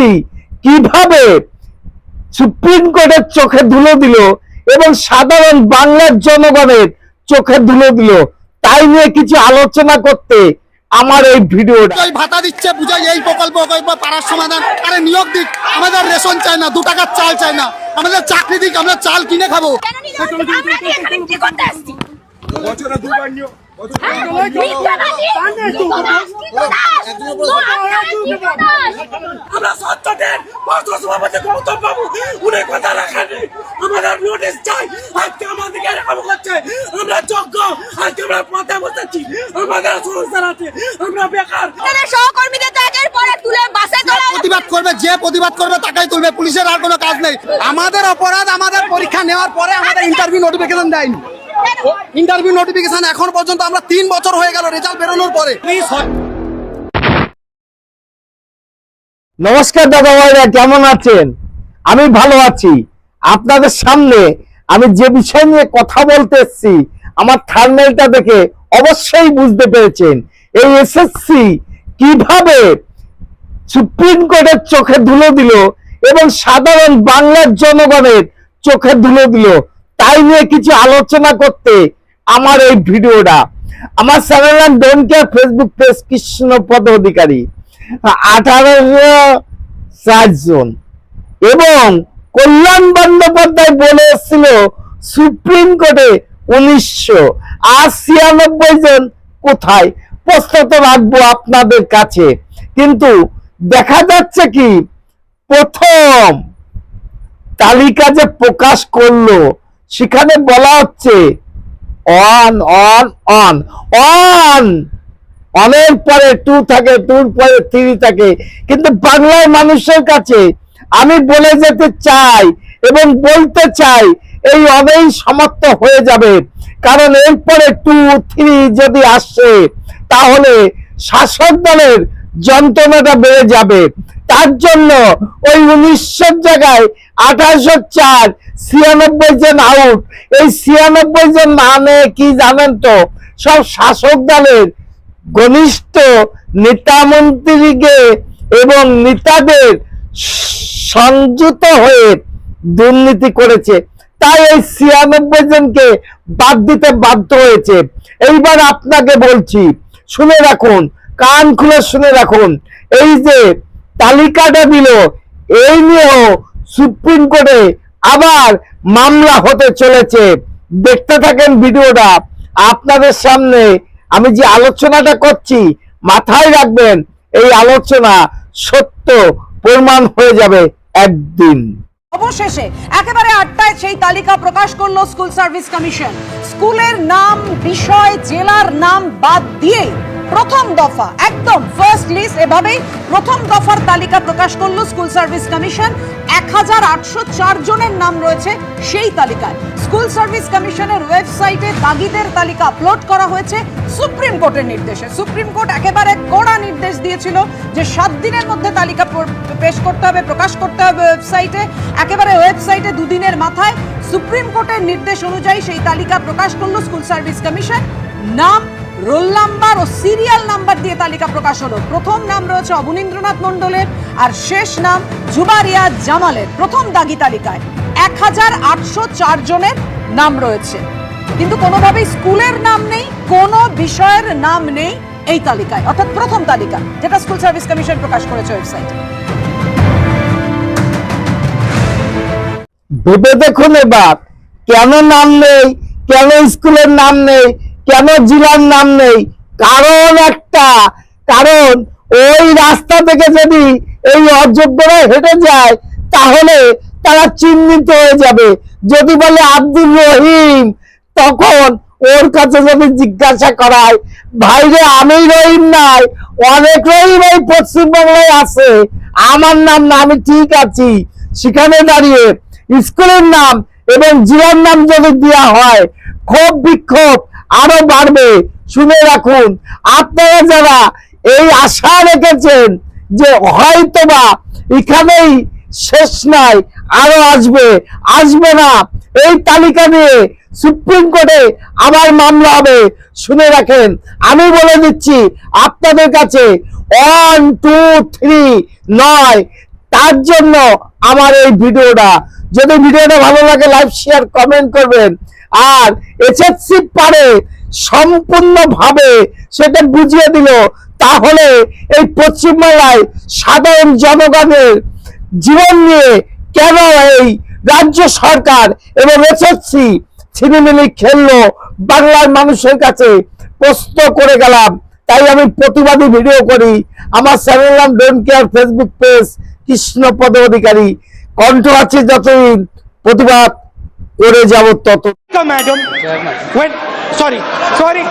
SSC কীভাবে supreme কোর্টের চোখে ধুলো দিল এবং সাধারণ বাংলার জনগণের চোখে ধুলো দিল। তাই নিয়ে কিছু আলোচনা করতে আমার এই ভিডিওটা ওই ভাতা দিচ্ছে বুঝাই এই প্রকল্প পাড়ার সমাধান আরে নিয়োগ দিক আমাদের রেশন চাই না দু টাকার চাল চাই না। আমাদের চাকরি দিক আমরা চাল কিনে খাব। কেন নিয়ে যাচ্ছেন? আমরা কি এখানে কি করতে আসছি? বছরে দুবার আমরা সত্যদের পার্শ্ব সভাপতি গৌতম বাবু উনি কথা রাখেনি আমাদের নোটিশ চাই। আজকে আমাদেরকে এরকম করছে। আমরা যোগ্য। আজকে আমরা পথে বসেছি। আমাদের আছে। আমরা বেকার। সহকর্মীদের তুলে বাসে তোলা প্রতিবাদ করবে যে প্রতিবাদ করবে তাকেই তুলবে। পুলিশের আর কোনো কাজ নেই। আমাদের অপরাধ আমাদের পরীক্ষা নেওয়ার পরে আমাদের ইন্টারভিউ নোটিফিকেশন দেয়নি। ইন্টারভিউ নোটিফিকেশন এখন পর্যন্ত আমরা তিন বছর হয়ে গেল রেজাল্ট বেরোনোর পরে। নমস্কার দাদা ভাইরা, কেমন আছেন? আমি ভালো আছি। আপনাদের সামনে আমি যে বিষয় নিয়ে কথা বলতে এসেছি, আমার থার্মেলটা দেখে অবশ্যই বুঝতে পেরেছেন। এই এসএসসি কীভাবে সুপ্রিম কোর্টের চোখে ধুলো দিল এবং সাধারণ বাংলার জনগণের চোখে ধুলো দিল, তাই নিয়ে কিছু আলোচনা করতে আমার এই ভিডিওটা। আমার channel don't care Facebook page Krishnapada Adhikari. এবং কল্যাণ বন্দ্যোপাধ্যায় বলে সুপ্রিম কোর্টে উনিশশো আর ছিয়ানব্বই জন। কোথায়? প্রশ্ন তো রাখব আপনাদের কাছে। কিন্তু দেখা যাচ্ছে কি, প্রথম তালিকা যে প্রকাশ করল, সেখানে বলা হচ্ছে অন অন অন অন অনের পরে টু থাকে টুর পরে থ্রি থাকে। কিন্তু বাংলার মানুষের কাছে আমি বলে যেতে চাই এবং বলতে চাই, এই অনেই সমাপ্ত হয়ে যাবে। কারণ এরপরে টু থ্রি যদি আসে, তাহলে শাসক দলের যন্ত্রণাটা বেড়ে যাবে। তার জন্য ওই উনিশশোর জায়গায় আঠারোশো চার, ছিয়ানব্বই জন আউট এই ছিয়ানব্বই জন মানে কি জানেন তো? সব শাসক দলের ঘনিষ্ঠ নেতা মন্ত্রীকে এবং নেতাদের সংযুক্ত হয়ে দুর্নীতি করেছে। তাই এই ছিয়ানব্বই জনকে বাদ দিতে বাধ্য হয়েছে। এইবার আপনাকে বলছি, শুনে রাখুন, কান খুলে শুনে রাখুন। এই যে তালিকাটা দিল, এই নিয়েও সুপ্রিম কোর্টে আবার মামলা হতে চলেছে। দেখতে থাকেন ভিডিওটা। আপনাদের সামনে আমি যে আলোচনাটা করছি, মাথায় রাখবেন, এই আলোচনা সত্য প্রমাণ হয়ে যাবে একদিন। অবশেষে একেবারে আটটায় সেই তালিকা প্রকাশ করল স্কুল সার্ভিস কমিশন। স্কুলের নাম, বিষয়, জেলার নাম বাদ দিয়ে প্রথম দফা, একদম ফার্স্ট লিস্ট এভাবেই প্রথম দফার তালিকা প্রকাশ করল স্কুল সার্ভিস কমিশন। এক হাজার আটশো চার জনের নাম রয়েছে সেই তালিকায়। স্কুল সার্ভিস কমিশনের ওয়েবসাইটে দাগিদের তালিকা আপলোড করা হয়েছে সুপ্রিম কোর্টের নির্দেশে। সুপ্রিম কোর্ট একেবারে কড়া নির্দেশ দিয়েছিল যে সাত দিনের মধ্যে তালিকা পেশ করতে হবে, প্রকাশ করতে হবে ওয়েবসাইটে। একেবারে ওয়েবসাইটে দুদিনের মাথায় সুপ্রিম কোর্টের নির্দেশ অনুযায়ী সেই তালিকা প্রকাশ করল স্কুল সার্ভিস কমিশন। নাম রোল নাম্বার ও সিরিয়াল নাম্বার দিয়ে তালিকা প্রকাশ হলো। প্রথম নাম রয়েছে অবনীন্দ্রনাথ মণ্ডলের আর শেষ নাম জুবারিয়া জামালের। প্রথম দাগি তালিকায় এক হাজার আটশো চার জনের নাম রয়েছে। কিন্তু কোনোভাবেই স্কুলের নাম নেই, কোনো বিষয়ের নাম নেই এই তালিকায়। অর্থাৎ প্রথম তালিকা, যেটা স্কুল সার্ভিস কমিশন প্রকাশ করেছে ওয়েবসাইটে। ভেবে দেখুন এবার, কেন নাম নেই, কেন স্কুলের নাম নেই কেন জেলার নাম নেই? কারণ একটা। কারণ ওই রাস্তা থেকে যদি এই অযোগ্যরা হেঁটে যায়, তাহলে তারা চিহ্নিত হয়ে যাবে। যদি বলে আব্দুল রহিম, তখন ওর কাছে যদি জিজ্ঞাসা করায়, ভাই রে, আমি রহিম নাই, অনেক রহিম এই পশ্চিমবাংলায় আছে, আমার নাম না, আমি ঠিক আছি। সেখানে দাঁড়িয়ে স্কুলের নাম এবং জেলার নাম যদি দেওয়া হয় ক্ষোভ বিক্ষোভ। আরও বাড়বে। শুনে রাখুন, আপনারা যারা এই আশা রেখেছেন যে হয়তোবা এখানেই শেষ নাই, আরও আসবে আসবে না, এই তালিকা নিয়ে সুপ্রিম কোর্টে আবার মামলা হবে, শুনে রাখেন। আমি বলে দিচ্ছি, আপনাদের কাছে ওয়ান টু থ্রি নয়, তার জন্য আমার এই ভিডিওটা যদি ভিডিওটা ভালো লাগে লাইক শেয়ার কমেন্ট করবেন। আর এসএসসি পারে সম্পূর্ণভাবে সেটা বুঝিয়ে দিল। তাহলে এই পশ্চিমবাংলায় সাধারণ জনগণের জীবন নিয়ে কেন এই রাজ্য সরকার এবং এসএসসি ছিনিমিনি খেললো? বাংলার মানুষের কাছে প্রশ্ন করে গেলাম। তাই আমি প্রতিবাদী ভিডিও করি। আমার চ্যানেল নাম don't care Facebook page Krishnapada Adhikari. কণ্ঠ আছে যতই প্রতিবাদ করে যাব তত ম্যাডাম সরি sorry.